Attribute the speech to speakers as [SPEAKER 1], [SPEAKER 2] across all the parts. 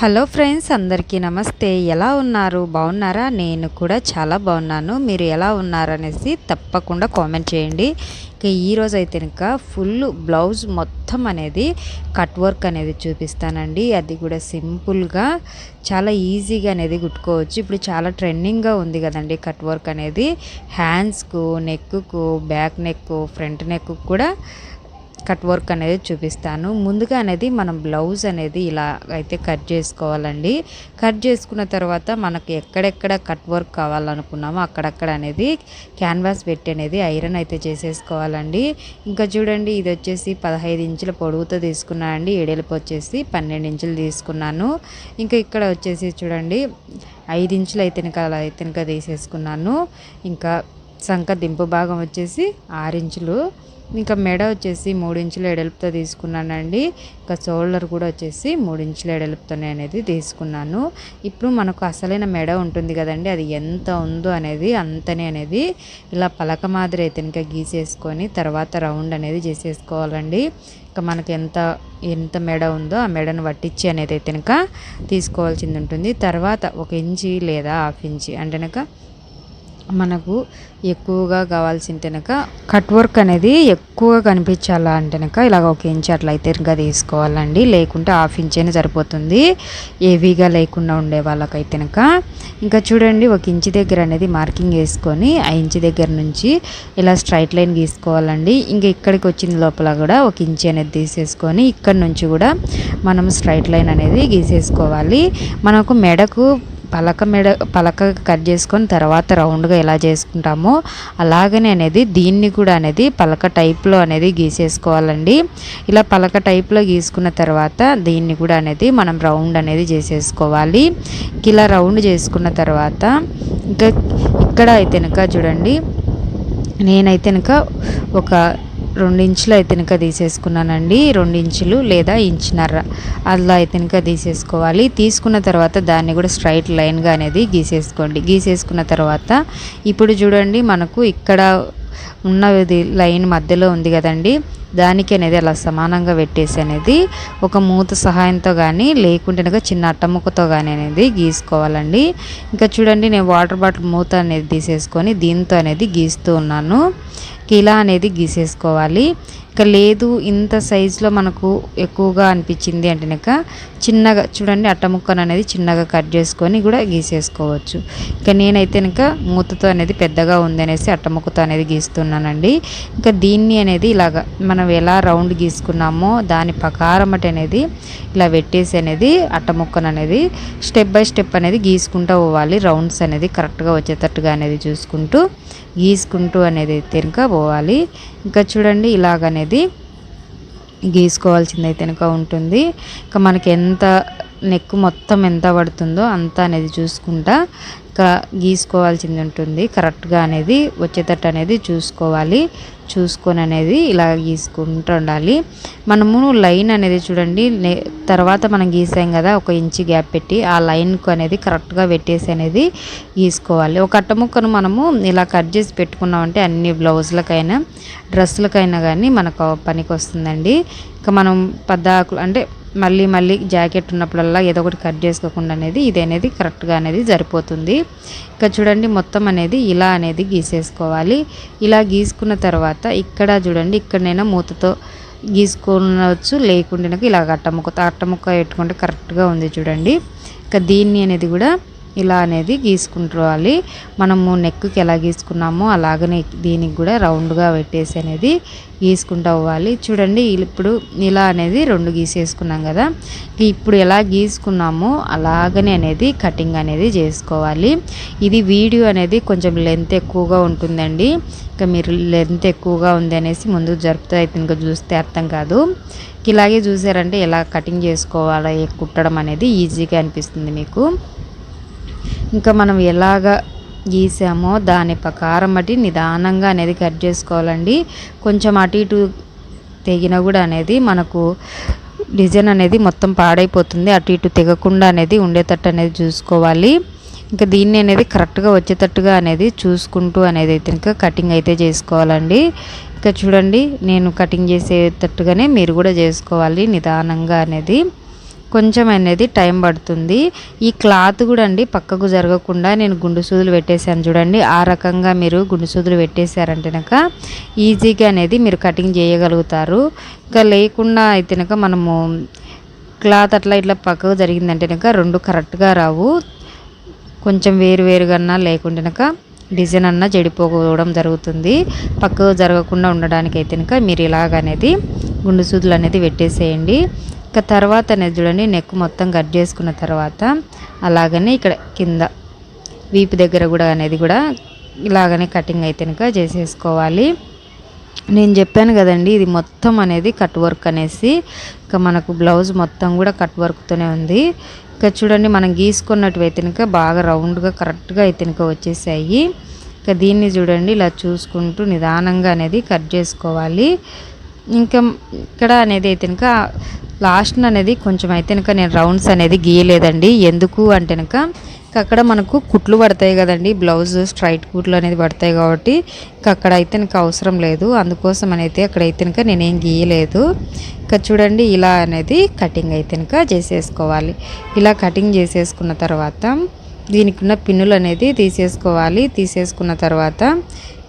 [SPEAKER 1] Hello friends అందరికీ నమస్తే. ఎలా ఉన్నారు? బాగున్నారా? నేను కూడా చాలా బాగున్నాను. మీరు ఎలా ఉన్నారనేసి తప్పకుండా కామెంట్ చేయండి. ఇక ఈరోజు అయితే ఇంకా ఫుల్ బ్లౌజ్ మొత్తం అనేది కట్ వర్క్ అనేది చూపిస్తానండి. అది కూడా సింపుల్గా చాలా ఈజీగా అనేది కుట్టుకోవచ్చు. ఇప్పుడు చాలా ట్రెండింగ్గా ఉంది కదండి కట్ వర్క్ అనేది. హ్యాండ్స్కు నెక్కు బ్యాక్ నెక్ ఫ్రంట్ నెక్ కూడా కట్ వర్క్ అనేది చూపిస్తాను. ముందుగా అనేది మనం బ్లౌజ్ అనేది ఇలా అయితే కట్ చేసుకోవాలండి. కట్ చేసుకున్న తర్వాత మనకు ఎక్కడెక్కడ కట్ వర్క్ కావాలనుకున్నామో అక్కడక్కడ అనేది క్యాన్వాస్ పెట్టి అనేది ఐరన్ అయితే చేసేసుకోవాలండి. ఇంకా చూడండి ఇది వచ్చేసి పదహైదు ఇంచుల పొడవుతో తీసుకున్నానండి ఎడెలుపు వచ్చేసి పన్నెండు ఇంచులు తీసుకున్నాను. ఇంకా ఇక్కడ వచ్చేసి చూడండి ఐదు ఇంచులు అయితే అలా అయితే తీసేసుకున్నాను. ఇంకా సంక దింపు భాగం వచ్చేసి ఆరు ఇంచులు. ఇంకా మెడ వచ్చేసి మూడించుల ఇంచుల తీసుకున్నానండి. ఇంకా షోల్డర్ కూడా వచ్చేసి మూడించుల ఇంచుల అనేది తీసుకున్నాను. ఇప్పుడు మనకు అసలైన మెడ ఉంటుంది కదండి అది ఎంత ఉందో అనేది అంతనే అనేది ఇలా పలక మాదిరి అయితే ఇంకా గీసేసుకొని తర్వాత రౌండ్ అనేది చేసేసుకోవాలండి. ఇంకా మనకి ఎంత ఎంత మెడ ఉందో ఆ మెడను పట్టించి అనేది అయితే కనుక తీసుకోవాల్సింది ఉంటుంది. తర్వాత ఒక ఇంచి లేదా హాఫ్ ఇంచి అంటే మనకు ఎక్కువగా కావాల్సిన కట్ వర్క్ అనేది ఎక్కువగా కనిపించాలా అంటేనక ఇలాగ ఒక ఇంచ్ అట్లా అయితే ఇంకా తీసుకోవాలండి. లేకుంటే హాఫ్ ఇంచ్ అయినా సరిపోతుంది. హెవీగా లేకుండా ఉండే వాళ్ళకైతేనక ఇంకా చూడండి ఒక ఇంచ్ దగ్గర అనేది మార్కింగ్ వేసుకొని ఆ ఇంచ్ దగ్గర నుంచి ఇలా స్ట్రైట్ లైన్ గీసుకోవాలండి. ఇంకా ఇక్కడికి వచ్చిన లోపల కూడా ఒక ఇంచ్ అనేది తీసేసుకొని ఇక్కడ నుంచి కూడా మనం స్ట్రైట్ లైన్ అనేది గీసేసుకోవాలి. మనకు మెడకు పలక మెడ పలక కట్ చేసుకొని తర్వాత రౌండ్గా ఎలా చేసుకుంటామో అలాగనే అనేది దీన్ని కూడా అనేది పలక టైప్లో అనేది గీసేసుకోవాలండి. ఇలా పలక టైప్లో గీసుకున్న తర్వాత దీన్ని కూడా అనేది మనం రౌండ్ అనేది చేసేసుకోవాలి. ఇలా రౌండ్ చేసుకున్న తర్వాత ఇంకా ఇక్కడ అయితే చూడండి నేనైతే ఒక రెండు అయితేనక తీసేసుకున్నానండి. రెండు ఇంచులు లేదా ఇంచున్నర అలా అయితే తీసేసుకోవాలి. తీసుకున్న తర్వాత దాన్ని కూడా స్ట్రైట్ లైన్గా అనేది గీసేసుకోండి. గీసేసుకున్న తర్వాత ఇప్పుడు చూడండి మనకు ఇక్కడ ఉన్నది లైన్ మధ్యలో ఉంది కదండి. దానికి అనేది అలా సమానంగా పెట్టేసి అనేది ఒక మూత సహాయంతో కానీ లేకుంటే చిన్న అట్టముక్కతో కానీ అనేది గీసుకోవాలండి. ఇంకా చూడండి నేను వాటర్ బాటిల్ మూత అనేది తీసేసుకొని దీంతో అనేది గీస్తూ ఉన్నాను. ఇలా అనేది గీసేసుకోవాలి. ఇక లేదు ఇంత సైజులో మనకు ఎక్కువగా అనిపించింది అంటే కనుక చిన్నగా చూడండి అట్టముక్కను అనేది చిన్నగా కట్ చేసుకొని కూడా గీసేసుకోవచ్చు. ఇక నేనైతే కనుక మూతతో అనేది పెద్దగా ఉంది అనేసి అట్టముక్కతో అనేది గీస్తున్నానండి. ఇంకా దీన్ని అనేది ఇలాగ మనం ఎలా రౌండ్ గీసుకున్నామో దాని ప్రకారం అనేది ఇలా పెట్టేసి అనేది అట్టముక్కను అనేది స్టెప్ బై స్టెప్ అనేది గీసుకుంటూ పోవాలి. రౌండ్స్ అనేది కరెక్ట్గా వచ్చేటట్టుగా అనేది చూసుకుంటూ గీసుకుంటూ అనేది తినక పోవాలి. ఇంకా చూడండి ఇలాగనేది గీసుకోవాల్సింది అయితే కనుక ఉంటుంది. ఇంకా మనకి ఎంత నెక్ మొత్తం ఎంత పడుతుందో అంత అనేది చూసుకుంటా. గీసుకోవాల్సింది ఉంటుంది. కరెక్ట్గా అనేది వచ్చేటట్టు అనేది చూసుకోవాలి. చూసుకొని అనేది ఇలా గీసుకుంటూ ఉండాలి. మనము లైన్ అనేది చూడండి. తర్వాత మనం గీసాం కదా ఒక ఇంచి గ్యాప్ పెట్టి ఆ లైన్కు అనేది కరెక్ట్గా పెట్టేసి అనేది గీసుకోవాలి. ఒక అట్ట ముక్కను మనము ఇలా కట్ చేసి పెట్టుకున్నామంటే అన్ని బ్లౌజులకైనా డ్రెస్సులకైనా కానీ మనకు పనికి వస్తుందండి ఇంకా మనం పద్దాకులు అంటే మళ్ళీ మళ్ళీ జాకెట్ ఉన్నప్పుడల్లా ఏదో ఒకటి కట్ చేసుకోకుండా అనేది ఇది అనేది కరెక్ట్గా అనేది సరిపోతుంది. ఇంకా చూడండి మొత్తం అనేది ఇలా అనేది గీసేసుకోవాలి. ఇలా గీసుకున్న తర్వాత ఇక్కడ చూడండి ఇక్కడనైనా మూతతో గీసుకోవచ్చు లేకుండా ఇలా అట్టముక్క అట్టముక్క పెట్టుకుంటే కరెక్ట్గా ఉంది చూడండి. ఇంకా దీన్ని అనేది కూడా ఇలా అనేది గీసుకుంటుకోవాలి మనము నెక్కి ఎలా గీసుకున్నామో అలాగనే దీనికి కూడా రౌండ్గా పెట్టేసి అనేది గీసుకుంటూ అవ్వాలి. చూడండి ఇప్పుడు ఇలా అనేది రెండు గీసేసుకున్నాం కదా. ఇప్పుడు ఎలా గీసుకున్నామో అలాగనే అనేది కటింగ్ అనేది చేసుకోవాలి. ఇది వీడియో అనేది కొంచెం లెంత్ ఎక్కువగా ఉంటుందండి. ఇంకా మీరు లెంత్ ఎక్కువగా ఉంది అనేసి ముందు జరుపుతా అయితే ఇంకా చూస్తే అర్థం కాదు. ఇలాగే చూసారంటే ఎలా కటింగ్ చేసుకోవాలి కుట్టడం అనేది ఈజీగా అనిపిస్తుంది మీకు. ఇంకా మనం ఎలాగ గీసామో దాని ప్రకారం బట్టి నిదానంగా అనేది కట్ చేసుకోవాలండి. కొంచెం అటు ఇటు తెగిన కూడా అనేది మనకు డిజైన్ అనేది మొత్తం పాడైపోతుంది. అటు ఇటు తెగకుండా అనేది ఉండేటట్టు అనేది చూసుకోవాలి. ఇంకా దీన్ని అనేది కరెక్ట్గా వచ్చేటట్టుగా అనేది చూసుకుంటూ అనేది అయితే ఇంకా కటింగ్ అయితే చేసుకోవాలండి. ఇంకా చూడండి నేను కటింగ్ చేసేటట్టుగానే మీరు కూడా చేసుకోవాలి నిదానంగా అనేది. కొంచెం అనేది టైం పడుతుంది. ఈ క్లాత్ కూడా అండి పక్కకు జరగకుండా నేను గుండు సూదులు పెట్టేశాను చూడండి. ఆ రకంగా మీరు గుండు సూదులు పెట్టేశారంటే కనుక ఈజీగా అనేది మీరు కటింగ్ చేయగలుగుతారు. ఇంకా లేకుండా అయితే కనుక మనము క్లాత్ అట్లా ఇట్లా పక్కకు జరిగిందంటే కనుక రెండు కరెక్ట్గా రావు. కొంచెం వేరు వేరుగా లేకుంటే కనుక డిజైన్ అన్న చెడిపోవడం జరుగుతుంది. పక్కకు జరగకుండా ఉండడానికి అయితే కనుక మీరు ఇలాగనేది గుండు సూదులు అనేది పెట్టేసేయండి. ఇంకా తర్వాత అనేది చూడండి నెక్ మొత్తం కట్ చేసుకున్న తర్వాత అలాగనే ఇక్కడ కింద వీపు దగ్గర కూడా అనేది కూడా ఇలాగనే కటింగ్ అయితే కనుక చేసేసుకోవాలి. నేను చెప్పాను కదండి ఇది మొత్తం అనేది కట్ వర్క్ అనేసి ఇంకా మనకు బ్లౌజ్ మొత్తం కూడా కట్ వర్క్తోనే ఉంది. ఇంకా చూడండి మనం గీసుకున్నట్టు అయితే కనుక బాగా రౌండ్గా కరెక్ట్గా అయితే కనుక వచ్చేసాయి. ఇంకా దీన్ని చూడండి ఇలా చూసుకుంటూ నిదానంగా అనేది కట్ చేసుకోవాలి. ఇంకా ఇక్కడ అనేది అయితే ఇంకా లాస్ట్ అనేది కొంచెం అయితే కనుక నేను రౌండ్స్ అనేది గీయలేదండి. ఎందుకు అంటే కనుక అక్కడ మనకు కుట్లు పడతాయి కదండి. బ్లౌజ్ స్ట్రైట్ కుట్లు అనేది పడతాయి కాబట్టి ఇంకా అక్కడ అయితే నాకు అవసరం లేదు. అందుకోసం అయితే అక్కడ అయితే కనుక నేనేం గీయలేదు. ఇంకా చూడండి ఇలా అనేది కటింగ్ అయితే కనుక చేసేసుకోవాలి. ఇలా కటింగ్ చేసేసుకున్న తర్వాత దీనికి ఉన్న పిన్నులు అనేది తీసేసుకోవాలి. తీసేసుకున్న తర్వాత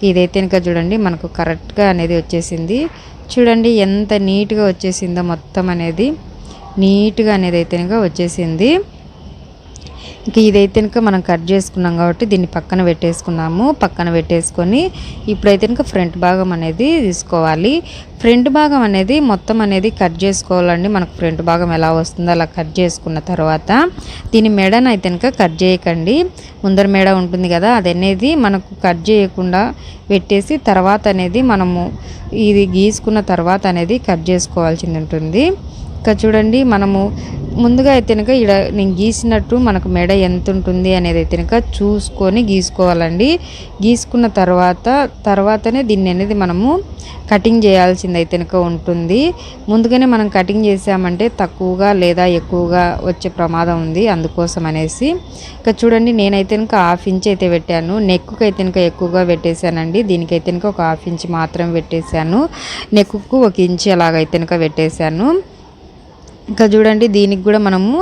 [SPEAKER 1] ఇదైతే కనుక చూడండి మనకు కరెక్ట్గా అనేది వచ్చేసింది. చూడండి ఎంత నీట్గా వచ్చేసిందో మొత్తం అనేది. నీట్గా అనేది అయితే వచ్చేసింది. ఇంకా ఇదైతే కనుక మనం కట్ చేసుకున్నాం కాబట్టి దీన్ని పక్కన పెట్టేసుకున్నాము. పక్కన పెట్టేసుకొని ఇప్పుడైతే కనుక ఫ్రంట్ భాగం అనేది తీసుకోవాలి. ఫ్రంట్ భాగం అనేది మొత్తం అనేది కట్ చేసుకోవాలండి. మనకు ఫ్రంట్ భాగం ఎలా వస్తుందో అలా కట్ చేసుకున్న తర్వాత దీని మెడను అయితే కనుక కట్ చేయకండి. ముందర మెడ ఉంటుంది కదా అది అనేది మనకు కట్ చేయకుండా పెట్టేసి తర్వాత అనేది మనము ఇది గీసుకున్న తర్వాత అనేది కట్ చేసుకోవాల్సింది ఉంటుంది. ఇంకా చూడండి మనము ముందుగా అయితే కనుక ఇక్కడ నేను గీసినట్టు మనకు మెడ ఎంత ఉంటుంది అనేది అయితే కనుక చూసుకొని గీసుకోవాలండి. గీసుకున్న తర్వాత తర్వాతనే దీన్ని అనేది మనము కటింగ్ చేయాల్సింది అయితే కనుక ఉంటుంది. ముందుగానే మనం కటింగ్ చేసామంటే తక్కువగా లేదా ఎక్కువగా వచ్చే ప్రమాదం ఉంది అందుకోసం అనేసి. ఇంకా చూడండి నేనైతే కనుక హాఫ్ ఇంచ్ అయితే పెట్టాను. నెక్కు అయితే కనుక ఎక్కువగా పెట్టేశానండి. దీనికైతే కనుక ఒక హాఫ్ ఇంచ్ మాత్రం పెట్టేశాను. నెక్కుకు ఒక ఇంచ్ అలాగైతే కనుక పెట్టేశాను. ఇంకా చూడండి దీనికి కూడా మనము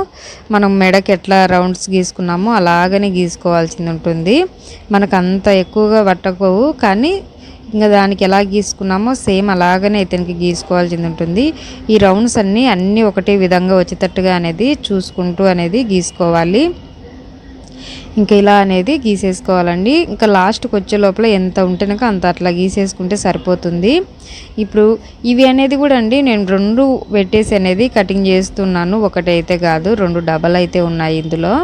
[SPEAKER 1] మనం మెడకి ఎట్లా రౌండ్స్ గీసుకున్నామో అలాగనే గీసుకోవాల్సింది ఉంటుంది. మనకు అంత ఎక్కువగా పట్టకోవు కానీ ఇంకా దానికి ఎలా గీసుకున్నామో సేమ్ అలాగనే ఇతనికి గీసుకోవాల్సింది ఉంటుంది. ఈ రౌండ్స్ అన్నీ అన్నీ ఒకటే విధంగా వచ్చేటట్టుగా అనేది చూసుకుంటూ అనేది గీసుకోవాలి. ఇంకా ఇలా అనేది గీసేసుకోవాలండి. ఇంకా లాస్ట్కి వచ్చే లోపల ఎంత ఉంటేనక అంత అట్లా గీసేసుకుంటే సరిపోతుంది. ఇప్పుడు ఇవి అనేది కూడా అండి నేను రెండు పెట్టేసి అనేది కటింగ్ చేస్తున్నాను. ఒకటైతే కాదు రెండు డబల్ అయితే ఉన్నాయి ఇందులో.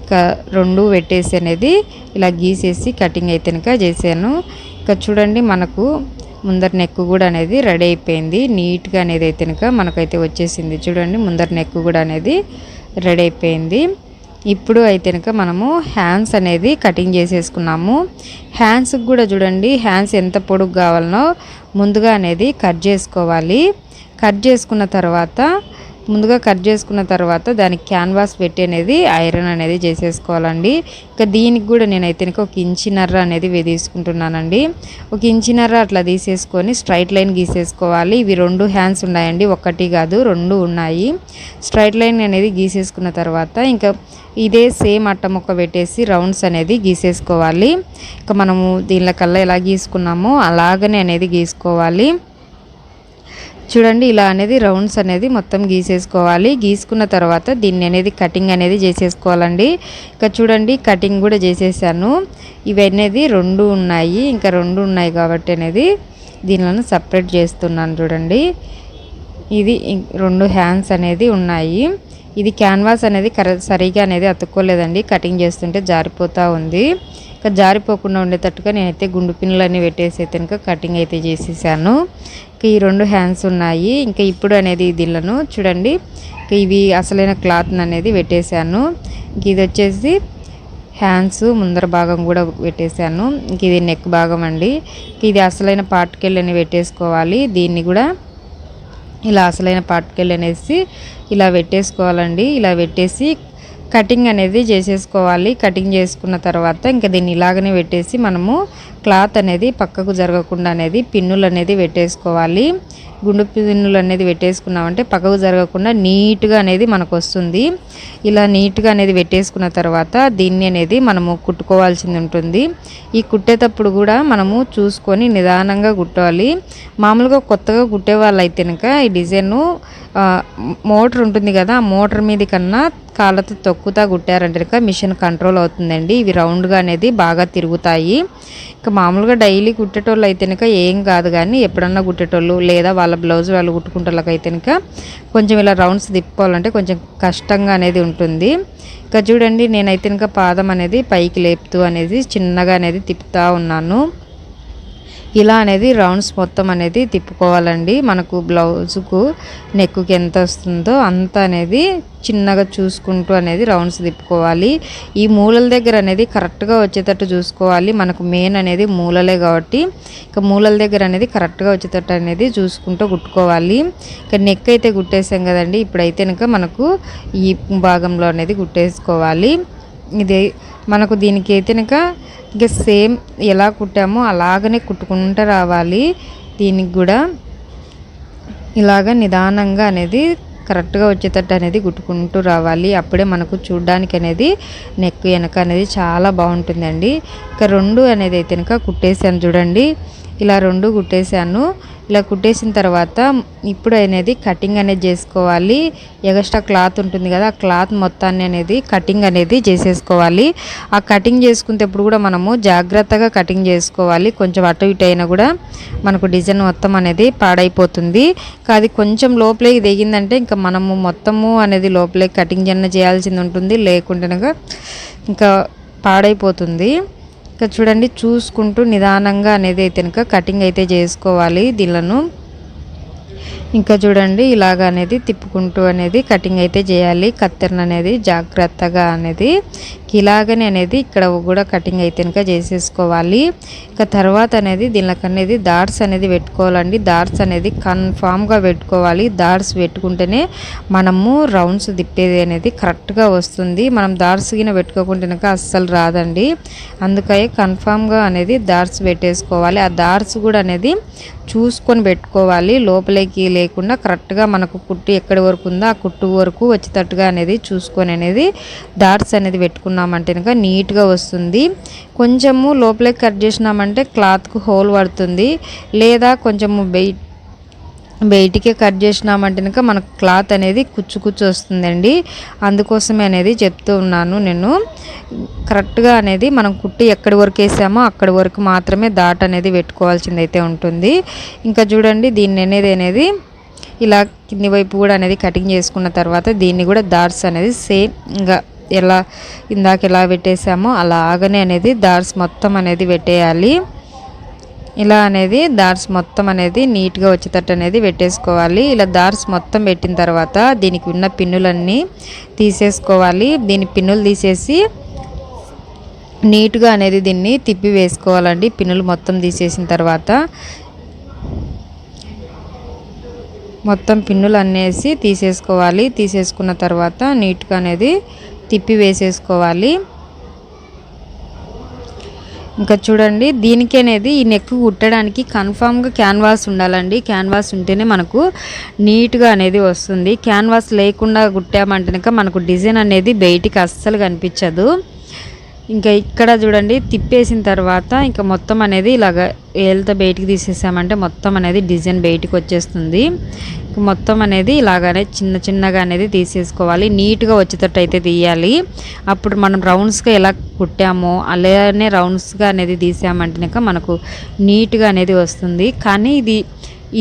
[SPEAKER 1] ఇంకా రెండు పెట్టేసి అనేది ఇలా గీసేసి కటింగ్ అయితే చేశాను. ఇంకా చూడండి మనకు ముందర నెక్ కూడా అనేది రెడీ అయిపోయింది. నీట్గా అనేది అయితే మనకైతే వచ్చేసింది. చూడండి ముందర నెక్ కూడా అనేది రెడీ అయిపోయింది. ఇప్పుడు అయితే కనుక మనము హ్యాండ్స్ అనేది కటింగ్ చేసేసుకున్నాము. హ్యాండ్స్కి కూడా చూడండి హ్యాండ్స్ ఎంత పొడుగు కావాలనో ముందుగా అనేది కట్ చేసుకోవాలి. కట్ చేసుకున్న తర్వాత ముందుగా కట్ చేసుకున్న తర్వాత దానికి క్యాన్వాస్ పెట్టి అనేది ఐరన్ అనేది చేసేసుకోవాలండి. ఇంకా దీనికి కూడా నేనైతే ఒక ఇంచినర్ర అనేది తీసుకుంటున్నానండి. ఒక ఇంచినర్ర అట్లా తీసేసుకొని స్ట్రైట్ లైన్ గీసేసుకోవాలి. ఇవి రెండు హ్యాండ్స్ ఉన్నాయండి. ఒకటి కాదు రెండు ఉన్నాయి. స్ట్రైట్ లైన్ అనేది గీసేసుకున్న తర్వాత ఇంకా ఇదే సేమ్ అట్ట ముక్క పెట్టేసి రౌండ్స్ అనేది గీసేసుకోవాలి. ఇంకా మనము దీనిలో కల్లా ఎలా గీసుకున్నామో అలాగనే అనేది గీసుకోవాలి. చూడండి ఇలా అనేది రౌండ్స్ అనేది మొత్తం గీసేసుకోవాలి. గీసుకున్న తర్వాత దీన్ని అనేది కటింగ్ అనేది చేసేసుకోవాలండి. ఇంకా చూడండి కటింగ్ కూడా చేసేసాను. ఇవి అనేది రెండు ఉన్నాయి ఇంకా రెండు ఉన్నాయి కాబట్టి అనేది దీనిలను సపరేట్ చేస్తున్నాను చూడండి. ఇది రెండు హ్యాండ్స్ అనేది ఉన్నాయి. ఇది క్యాన్వాస్ అనేది కర సరిగా అనేది అతుక్కోలేదండి. కటింగ్ చేస్తుంటే జారిపోతూ ఉంది. ఇంకా జారిపోకుండా ఉండేటట్టుగా నేనైతే గుండు పిన్నులన్నీ పెట్టేసి అయితే కనుక కటింగ్ అయితే చేసేసాను. ఈ రెండు హ్యాండ్స్ ఉన్నాయి. ఇంకా ఇప్పుడు అనేది దిళ్ళను చూడండి. ఇవి అసలైన క్లాత్ అనేది పెట్టేశాను. ఇది వచ్చేసి హ్యాండ్స్ ముందర భాగం కూడా పెట్టేశాను. ఇంక ఇది నెక్ భాగం అండి. ఇది అసలైన పార్ట్కెళ్ళని పెట్టేసుకోవాలి. దీన్ని కూడా ఇలా అసలైన పార్ట్కెళ్ళి అనేసి ఇలా పెట్టేసుకోవాలండి. ఇలా పెట్టేసి కటింగ్ అనేది చేసేసుకోవాలి. కటింగ్ చేసుకున్న తర్వాత ఇంకా దీన్ని ఇలాగనే పెట్టేసి మనము క్లాత్ అనేది పక్కకు జరగకుండా అనేది పిన్నులు అనేది పెట్టేసుకోవాలి. గుండు పిన్నులు అనేది పెట్టేసుకున్నామంటే పక్కకు జరగకుండా నీట్గా అనేది మనకు వస్తుంది ఇలా నీట్గా అనేది పెట్టేసుకున్న తర్వాత దీన్ని అనేది మనము కుట్టుకోవాల్సింది ఉంటుంది. ఈ కుట్టేటప్పుడు కూడా మనము చూసుకొని నిదానంగా కుట్టాలి. మామూలుగా కొత్తగా కుట్టే వాళ్ళు అయితే కనుక ఈ డిజైన్ను మోటార్ ఉంటుంది కదా ఆ మోటార్ మీద కన్నా కాళ్ళతో తొక్కుతా కుట్టారంటే కనుక మిషన్ కంట్రోల్ అవుతుందండి. ఇవి రౌండ్గా అనేది బాగా తిరుగుతాయి. ఇంకా మామూలుగా డైలీ కుట్టేటోళ్ళు అయితే కనుక ఏం కాదు కానీ ఎప్పుడన్నా కుట్టేటోళ్ళు లేదా వాళ్ళ బ్లౌజ్ వాళ్ళు కుట్టుకుంటోళ్ళకి అయితే కనుక కొంచెం ఇలా రౌండ్స్ తిప్పుకోవాలంటే కొంచెం కష్టంగా అనేది ఉంటుంది. ఇంకా చూడండి నేనైతే కనుక పాదం అనేది పైకి లేపుతూ అనేది చిన్నగా అనేది తిప్పుతూ ఉన్నాను. ఇలా అనేది రౌండ్స్ మొత్తం అనేది తిప్పుకోవాలండి. మనకు బ్లౌజుకు నెక్కుకి ఎంత వస్తుందో అంత అనేది చిన్నగా చూసుకుంటూ అనేది రౌండ్స్ తిప్పుకోవాలి. ఈ మూలల దగ్గర అనేది కరెక్ట్గా వచ్చేటట్టు చూసుకోవాలి. మనకు మెయిన్ అనేది మూలలే కాబట్టి ఇక మూలల దగ్గర అనేది కరెక్ట్గా వచ్చేటట్టు అనేది చూసుకుంటూ కుట్టుకోవాలి. ఇక నెక్ అయితే కుట్టేసాం కదండి. ఇప్పుడైతే కనుక మనకు ఈ భాగంలో అనేది కుట్టేసుకోవాలి. ఇది మనకు దీనికి అయితే కనుక ఇంకా సేమ్ ఎలా కుట్టామో అలాగనే కుట్టుకుంటూ రావాలి. దీనికి కూడా ఇలాగ నిదానంగా అనేది కరెక్ట్గా వచ్చేటట్టు అనేది కుట్టుకుంటూ రావాలి. అప్పుడే మనకు చూడడానికి అనేది నెక్ వెనక అనేది చాలా బాగుంటుందండి. ఇక రెండు అనేది అయితే కనుక కుట్టేసాను చూడండి. ఇలా రెండు కుట్టేసాను ఇలా కుట్టేసిన తర్వాత ఇప్పుడు అనేది కటింగ్ అనేది చేసుకోవాలి. ఎగస్ట్రా క్లాత్ ఉంటుంది కదా ఆ క్లాత్ మొత్తాన్ని అనేది కటింగ్ అనేది చేసేసుకోవాలి. ఆ కటింగ్ చేసుకునేటప్పుడు కూడా మనము జాగ్రత్తగా కటింగ్ చేసుకోవాలి. కొంచెం అటు ఇటు అయినా కూడా మనకు డిజైన్ మొత్తం అనేది పాడైపోతుంది. అది కొంచెం లోపలికి దిగిందంటే ఇంకా మనము మొత్తము అనేది లోపలికి కటింగ్ జన్న చేయాల్సింది ఉంటుంది. లేకుంటేనగా ఇంకా పాడైపోతుంది. ఇంకా చూడండి చూసుకుంటూ నిదానంగా అనేది అయితే కనుక కటింగ్ అయితే చేసుకోవాలి దీళ్ళను ఇంకా చూడండి ఇలాగ అనేది తిప్పుకుంటూ అనేది కటింగ్ అయితే చేయాలి. కత్తెరను అనేది జాగ్రత్తగా అనేది ఇలాగనే అనేది ఇక్కడ కూడా కటింగ్ అయితే కనుక చేసేసుకోవాలి. ఇంకా తర్వాత అనేది దీనికి అనేది దాట్స్ అనేది పెట్టుకోవాలండి. దాట్స్ అనేది కన్ఫామ్గా పెట్టుకోవాలి. దాట్స్ పెట్టుకుంటేనే మనము రౌండ్స్ తిప్పేది అనేది కరెక్ట్గా వస్తుంది. మనం దాట్స్ గిన పెట్టుకోకుంటే అస్సలు రాదండి. అందుకని కన్ఫామ్గా అనేది దాట్స్ పెట్టేసుకోవాలి. ఆ దాట్స్ కూడా అనేది చూసుకొని పెట్టుకోవాలి. లోపలికి లేకుండా కరెక్ట్గా మనకు కుట్టు ఎక్కడి వరకు ఉందో ఆ కుట్టు వరకు వచ్చేటట్టుగా అనేది చూసుకొని అనేది డాట్స్ అనేది పెట్టుకున్నామంటే కనుక నీట్గా వస్తుంది. కొంచెము లోపలికి కట్ చేసినామంటే క్లాత్కు హోల్ పడుతుంది. లేదా కొంచెము బెయిట్ బయటికే కట్ చేసినామంటే కనుక మనకు క్లాత్ అనేది కుచ్చు కుచ్చు వస్తుందండి. అందుకోసమే అనేది చెప్తూ ఉన్నాను నేను. కరెక్ట్గా అనేది మనం కుట్టి ఎక్కడి వరకు వేసామో అక్కడి వరకు మాత్రమే దాట్ అనేది పెట్టుకోవాల్సింది అయితే ఉంటుంది. ఇంకా చూడండి దీన్ని అనేది అనేది ఇలా కింది వైపు కూడా అనేది కటింగ్ చేసుకున్న తర్వాత దీన్ని కూడా దార్స్ అనేది సేమ్ ఇంకా ఎలా ఇందాక ఎలా పెట్టేసామో అలాగనే అనేది దార్స్ మొత్తం అనేది పెట్టేయాలి. ఇలా అనేది దార్స్ మొత్తం అనేది నీట్గా వచ్చేటట్టు అనేది పెట్టేసుకోవాలి. ఇలా దార్స్ మొత్తం పెట్టిన తర్వాత దీనికి ఉన్న పిన్నులన్నీ తీసేసుకోవాలి. దీని పిన్నులు తీసేసి నీట్గా అనేది దీన్ని తిప్పి వేసుకోవాలండి. పిన్నులు మొత్తం తీసేసిన తర్వాత మొత్తం పిన్నులు అన్నేసి తీసేసుకోవాలి. తీసేసుకున్న తర్వాత నీట్గా అనేది తిప్పి వేసేసుకోవాలి. ఇంకా చూడండి దీనికి అనేది ఈ నెక్ కుట్టడానికి కన్ఫామ్గా క్యాన్వాస్ ఉండాలండి. క్యాన్వాస్ ఉంటేనే మనకు నీట్గా అనేది వస్తుంది. క్యాన్వాస్ లేకుండా కుట్టామంటే మనకు డిజైన్ అనేది బయటికి అస్సలు కనిపించదు. ఇంకా ఇక్కడ చూడండి తిప్పేసిన తర్వాత ఇంకా మొత్తం అనేది ఇలాగ ఏళ్ళతో బయటికి తీసేసామంటే మొత్తం అనేది డిజైన్ బయటికి వచ్చేస్తుంది. మొత్తం అనేది ఇలాగనే చిన్న చిన్నగా అనేది తీసేసుకోవాలి. నీట్గా వచ్చేటట్టు అయితే తీయాలి. అప్పుడు మనం రౌండ్స్గా ఎలా కుట్టామో అలానే రౌండ్స్గా అనేది తీసామంటే మనకు నీట్గా అనేది వస్తుంది. కానీ ఇది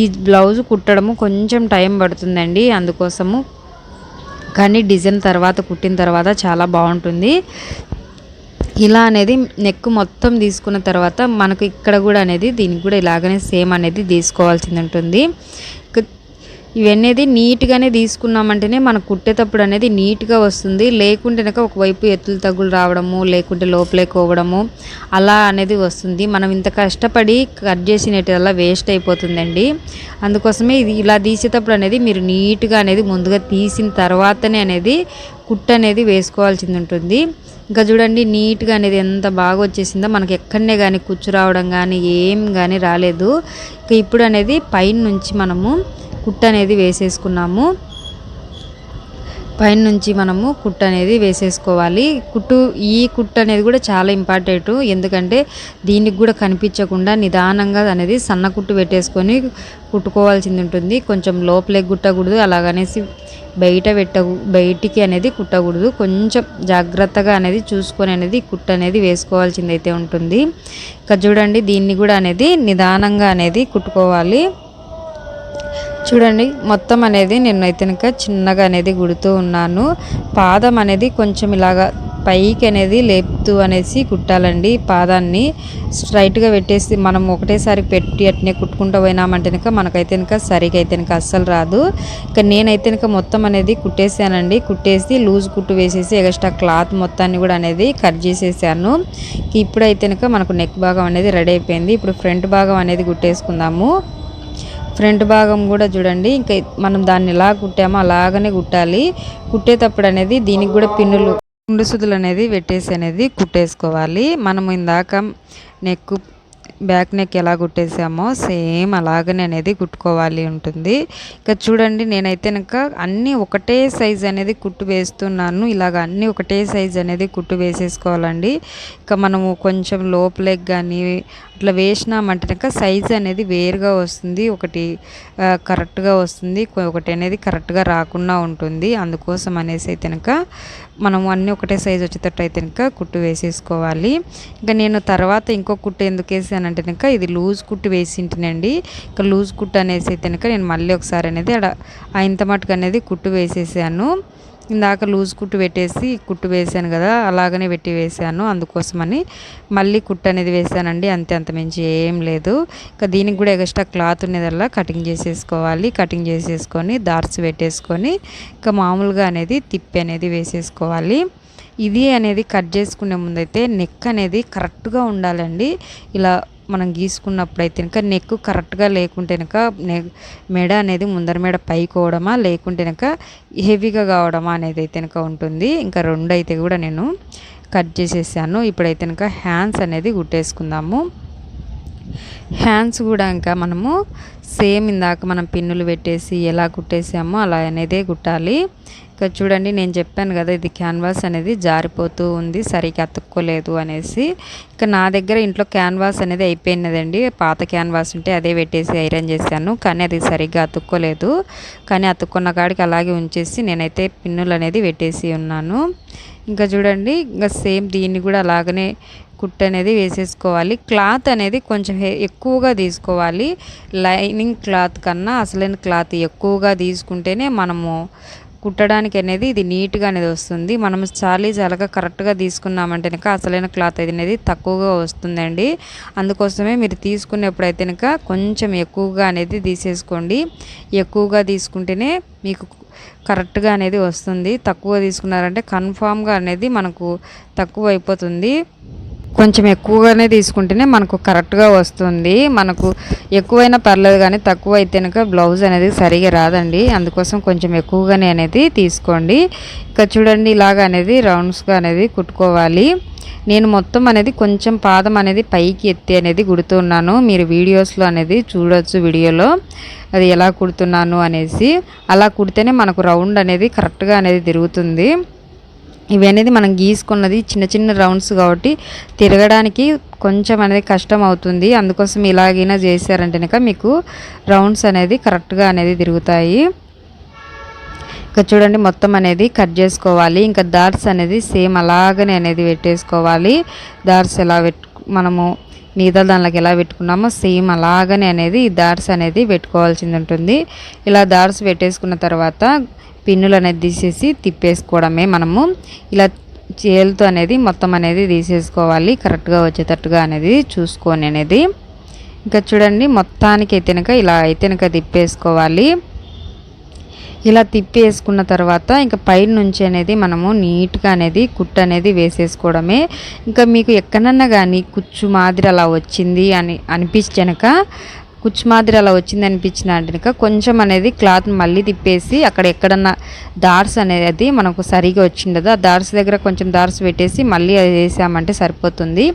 [SPEAKER 1] ఈ బ్లౌజ్ కుట్టడము కొంచెం టైం పడుతుందండి అందుకోసము. కానీ డిజైన్ తర్వాత కుట్టిన తర్వాత చాలా బాగుంటుంది. ఇలా అనేది నెక్ మొత్తం తీసుకున్న తర్వాత మనకు ఇక్కడ కూడా అనేది దీనికి కూడా ఇలాగనే సేమ్ అనేది తీసుకోవాల్సింది ఉంటుంది. ఇవన్నీ నీట్గానే తీసుకున్నామంటేనే మనకు కుట్టేటప్పుడు అనేది నీట్గా వస్తుంది. లేకుంటే ఒకవైపు ఎత్తులు తగ్గులు రావడము లేకుంటే లోపలే కోవడము అలా అనేది వస్తుంది. మనం ఇంత కష్టపడి కట్ చేసినట్టు వేస్ట్ అయిపోతుందండి. అందుకోసమే ఇది ఇలా తీసేటప్పుడు అనేది మీరు నీట్గా అనేది ముందుగా తీసిన తర్వాతనే అనేది కుట్టు అనేది వేసుకోవాల్సింది ఉంటుంది. ఇంకా చూడండి నీట్గా అనేది ఎంత బాగా వచ్చేసిందో. మనకి ఎక్కడనే కానీ కూర్చురావడం కానీ ఏం కానీ రాలేదు. ఇక ఇప్పుడు అనేది పైన నుంచి మనము కుట్ అనేది వేసేసుకున్నాము. పైన నుంచి మనము కుట్ అనేది వేసేసుకోవాలి. కుట్టు ఈ కుట్ అనేది కూడా చాలా ఇంపార్టెంట్. ఎందుకంటే దీనికి కూడా కనిపించకుండా నిదానంగా అనేది సన్న కుట్టు పెట్టేసుకొని కుట్టుకోవాల్సింది ఉంటుంది. కొంచెం లోపలే కుట్టకూడదు. అలాగనేసి బయట పెట్ట బయటికి అనేది కుట్టకూడదు. కొంచెం జాగ్రత్తగా అనేది చూసుకొని అనేది కుట్టు అనేది వేసుకోవాల్సింది అయితే ఉంటుంది. ఇంకా చూడండి దీన్ని కూడా అనేది నిదానంగా అనేది కుట్టుకోవాలి. చూడండి మొత్తం అనేది నేను అయితే చిన్నగా అనేది కుడుతూ ఉన్నాను. పాదం అనేది కొంచెం ఇలాగా పైకి అనేది లేపుతూ అనేసి కుట్టాలండి పాదాన్ని. స్ట్రైట్గా పెట్టేసి మనం ఒకటేసారి పెట్టి అట్నే కుట్టుకుంటూ పోయినామంటే కనుక మనకైతే కనుక సరిగా అయితే కనుక అస్సలు రాదు. ఇక నేనైతే కనుక మొత్తం అనేది కుట్టేసానండి. కుట్టేసి లూజ్ కుట్టు వేసేసి ఎక్స్ట్రా క్లాత్ మొత్తాన్ని కూడా అనేది కట్ చేసేసాను. ఇప్పుడైతే కనుక మనకు నెక్ భాగం అనేది రెడీ అయిపోయింది. ఇప్పుడు ఫ్రంట్ భాగం అనేది కుట్టేసుకుందాము ఫ్రంట్ భాగం కూడా చూడండి. ఇంకా మనం దాన్ని ఎలా కుట్టామో అలాగనే కుట్టాలి. కుట్టేటప్పుడు అనేది దీనికి కూడా పిన్నులు సుదులు అనేది పెట్టేసి అనేది కుట్టేసుకోవాలి. మనం ఇందాక నెక్కు బ్యాక్ నెక్ ఎలా కుట్టేసామో సేమ్ అలాగనే అనేది కుట్టుకోవాలి ఉంటుంది. ఇక చూడండి నేనైతే కనుక అన్నీ ఒకటే సైజ్ అనేది కుట్టు వేస్తున్నాను. ఇలాగ అన్నీ ఒకటే సైజ్ అనేది కుట్టు వేసేసుకోవాలండి. ఇక మనము కొంచెం లోపలకి కానీ అట్లా వేసినామంటే కనుక సైజ్ అనేది వేరుగా వస్తుంది. ఒకటి కరెక్ట్గా వస్తుంది. ఒకటి అనేది కరెక్ట్గా రాకుండా ఉంటుంది. అందుకోసం అనేసి అయితే కనుక మనం అన్నీ ఒకటే సైజ్ వచ్చేటట్టు అయితే కనుక కుట్టు వేసేసుకోవాలి. ఇంకా నేను తర్వాత ఇంకో కుట్టు ఎందుకు వేసానంటే కనుక ఇది లూజ్ కుట్టు వేసింటినండి. ఇంకా లూజ్ కుట్టు అనేసి అయితే కనుక నేను మళ్ళీ ఒకసారి అనేది అక్కడ ఇంత మటుకు అనేది కుట్టు వేసేసాను. ఇందాక లూజ్ కుట్టు పెట్టేసి కుట్టు వేసాను కదా అలాగనే పెట్టి వేసాను అందుకోసమని. మళ్ళీ కుట్టు అనేది వేసానండి అంతే అంత మించి ఏం లేదు. ఇంకా దీనికి కూడా ఎక్స్ట్రా క్లాత్ ఉన్నదల్లా కటింగ్ చేసేసుకోవాలి కటింగ్ చేసేసుకొని దార్స్ పెట్టేసుకొని ఇంకా మామూలుగా అనేది తిప్పి అనేది వేసేసుకోవాలి. ఇది అనేది కట్ చేసుకునే ముందైతే నెక్ అనేది కరెక్ట్గా ఉండాలండి. ఇలా మనం గీసుకున్నప్పుడు అయితే కనుక నెక్ కరెక్ట్గా లేకుంటే కనుక మెడ అనేది ముందర మెడ పైకోవడమా లేకుంటే కనుక హెవీగా కావడమా అనేది అయితే కనుక ఉంటుంది. ఇంకా రెండు అయితే కూడా నేను కట్ చేసేసాను. ఇప్పుడైతే కనుక హ్యాండ్స్ అనేది కుట్టేసుకుందాము హ్యాండ్స్ కూడా ఇంకా మనము సేమ్ ఇందాక మనం పిన్నులు పెట్టేసి ఎలా కుట్టేసామో అలా అనేదే కుట్టాలి. ఇక్కడ చూడండి నేను చెప్పాను కదా ఇది క్యాన్వాస్ అనేది జారిపోతూ ఉంది సరిగ్గా అతుక్కోలేదు అనేసి. ఇక నా దగ్గర ఇంట్లో క్యాన్వాస్ అనేది అయిపోయినదండి. పాత క్యాన్వాస్ ఉంటే అదే పెట్టేసి ఐరన్ చేశాను కానీ అది సరిగ్గా అతుక్కోలేదు. కానీ అతుక్కున్న కాడికి అలాగే ఉంచేసి నేనైతే పిన్నులు అనేది పెట్టేసి ఉన్నాను. ఇంకా చూడండి ఇంకా సేమ్ దీన్ని కూడా అలాగనే కుట్ అనేది వేసేసుకోవాలి. క్లాత్ అనేది కొంచెం ఎక్కువగా తీసుకోవాలి. లైనింగ్ క్లాత్ కన్నా అసలైన క్లాత్ ఎక్కువగా తీసుకుంటేనే మనము కుట్టడానికి అనేది ఇది నీట్గా అనేది వస్తుంది. మనం చాలీ చాలగా కరెక్ట్గా తీసుకున్నామంటే కనుక అసలైన క్లాత్ అనేది తక్కువగా వస్తుందండి. అందుకోసమే మీరు తీసుకునేప్పుడైతే కనుక కొంచెం ఎక్కువగా అనేది తీసేసుకోండి. ఎక్కువగా తీసుకుంటేనే మీకు కరెక్ట్గా అనేది వస్తుంది. తక్కువ తీసుకున్నారంటే కన్ఫామ్గా అనేది మనకు తక్కువ అయిపోతుంది కొంచెం ఎక్కువగానే తీసుకుంటేనే మనకు కరెక్ట్గా వస్తుంది. మనకు ఎక్కువైనా పర్లేదు కానీ తక్కువ అయితే కనుక బ్లౌజ్ అనేది సరిగా రాదండి. అందుకోసం కొంచెం ఎక్కువగానే అనేది తీసుకోండి. ఇక చూడండి ఇలాగ అనేది రౌండ్స్గా అనేది కుట్టుకోవాలి. నేను మొత్తం అనేది కొంచెం పాదం అనేది పైకి ఎత్తి అనేది కుడుతున్నాను మీరు వీడియోస్లో అనేది చూడొచ్చు వీడియోలో. అది ఎలా కుడుతున్నాను అనేసి. అలా కుడితేనే మనకు రౌండ్ అనేది కరెక్ట్గా అనేది తిరుగుతుంది. ఇవి అనేది మనం గీసుకున్నది చిన్న చిన్న రౌండ్స్ కాబట్టి తిరగడానికి కొంచెం అనేది కష్టం అవుతుంది. అందుకోసం ఇలాగైనా చేశారంటే కనుక మీకు రౌండ్స్ అనేది కరెక్ట్గా అనేది తిరుగుతాయి. ఇంకా చూడండి మొత్తం అనేది కట్ చేసుకోవాలి. ఇంకా దార్స్ అనేది సేమ్ అలాగనే అనేది పెట్టేసుకోవాలి. దార్స్ ఎలా పెట్టు మనము మిగతా దానిలోకి ఎలా పెట్టుకున్నామో సేమ్ అలాగనే అనేది ఈ దార్స్ అనేది పెట్టుకోవాల్సింది ఉంటుంది. ఇలా దార్స్ పెట్టేసుకున్న తర్వాత పిన్నులు అనేది తీసేసి తిప్పేసుకోవడమే మనము. ఇలా చేలుతో అనేది మొత్తం అనేది తీసేసుకోవాలి కరెక్ట్గా వచ్చేటట్టుగా అనేది చూసుకొని అనేది. ఇంకా చూడండి మొత్తానికి అయితేనక ఇలా అయితేనక తిప్పేసుకోవాలి. ఇలా తిప్పేసుకున్న తర్వాత ఇంకా పైన నుంచి అనేది మనము నీట్గా అనేది కుట్టు అనేది వేసేసుకోవడమే. ఇంకా మీకు ఎక్కడన్నా కానీ కుచ్చు మాదిరి అలా వచ్చింది అని అనిపించనక కుచ్చు మాదిరి అలా వచ్చింది అనిపించిన అంటే కనుక కొంచెం అనేది క్లాత్ మళ్ళీ తిప్పేసి అక్కడ ఎక్కడన్నా దార్స్ అనేది మనకు సరిగా వచ్చిండదు. ఆ దార్స్ దగ్గర కొంచెం దార్స్ పెట్టేసి మళ్ళీ అది వేసామంటే సరిపోతుంది.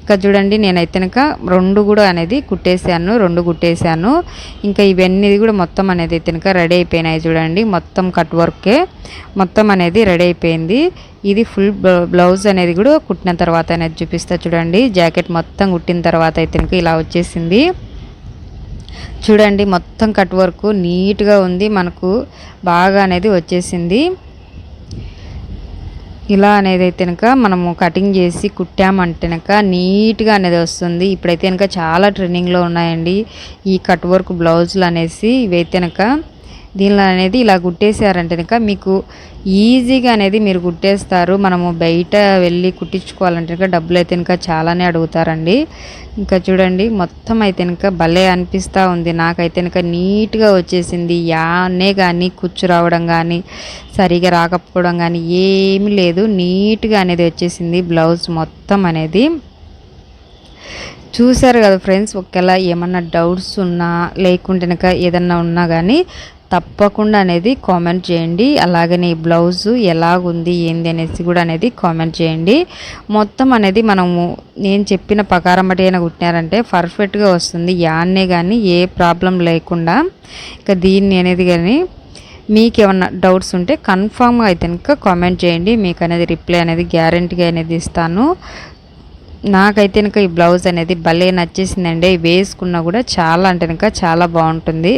[SPEAKER 1] ఇంకా చూడండి నేనైతే కనుక రెండు కూడా అనేది కుట్టేశాను రెండు కుట్టేశాను ఇంకా ఇవన్నీ కూడా మొత్తం అనేది అయితే కనుక రెడీ అయిపోయినాయి చూడండి. మొత్తం కట్ వర్కే మొత్తం అనేది రెడీ అయిపోయింది. ఇది ఫుల్ బ్లౌజ్ అనేది కూడా కుట్టిన తర్వాత అనేది చూపిస్తా చూడండి. జాకెట్ మొత్తం కుట్టిన తర్వాత అయితే ఇలా వచ్చేసింది. చూడండి మొత్తం కట్ వర్క్ నీట్గా ఉంది. మనకు బాగా అనేది వచ్చేసింది. ఇలా అనేది అయితే కనుక మనము కటింగ్ చేసి కుట్టామంటే కనుక నీట్గా అనేది వస్తుంది. ఇప్పుడైతే కనుక చాలా ట్రెండింగ్లో ఉన్నాయండి ఈ కట్ వర్క్ బ్లౌజులు అనేసి ఇవైతే కనుక దీనిలో అనేది ఇలా కుట్టేసారంటే కనుక మీకు ఈజీగా అనేది మీరు కుట్టేస్తారు. మనము బయట వెళ్ళి కుట్టించుకోవాలంటే కనుక డబ్బులు అయితే ఇంకా చాలానే అడుగుతారండి. ఇంకా చూడండి మొత్తం అయితే కనుక భలే అనిపిస్తూ ఉంది. నాకైతే కనుక నీట్గా వచ్చేసింది. యానే కానీ కుచ్చు రావడం కానీ సరిగా రాకపోవడం కానీ ఏమీ లేదు. నీట్గా అనేది వచ్చేసింది బ్లౌజ్ మొత్తం అనేది. చూశారు కదా ఫ్రెండ్స్ ఒకవేళ ఏమన్నా డౌట్స్ ఉన్నా లేకుంటే ఏదన్నా ఉన్నా కానీ తప్పకుండా అనేది కామెంట్ చేయండి. అలాగనే ఈ బ్లౌజు ఎలాగుంది ఏంది అనేసి కూడా అనేది కామెంట్ చేయండి. మొత్తం అనేది మనము నేను చెప్పిన ప్రకారం బట్టి అయినా కుట్టినారంటే పర్ఫెక్ట్గా వస్తుంది. యాన్నే కానీ ఏ ప్రాబ్లం లేకుండా ఇక దీన్ని అనేది కానీ మీకు ఏమన్నా డౌట్స్ ఉంటే కన్ఫామ్గా అయితే కనుక కామెంట్ చేయండి. మీకు అనేది రిప్లై అనేది గ్యారంటీగా అనేది ఇస్తాను. నాకైతే కనుక ఈ బ్లౌజ్ అనేది భలే నచ్చేసిందండి. వేసుకున్నా కూడా చాలా అంటే కనుక చాలా బాగుంటుంది.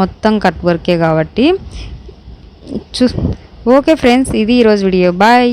[SPEAKER 1] మొత్తం కట్ వర్కే కాబట్టి చూ ఓకే ఫ్రెండ్స్ ఇది ఈరోజు వీడియో. బాయ్.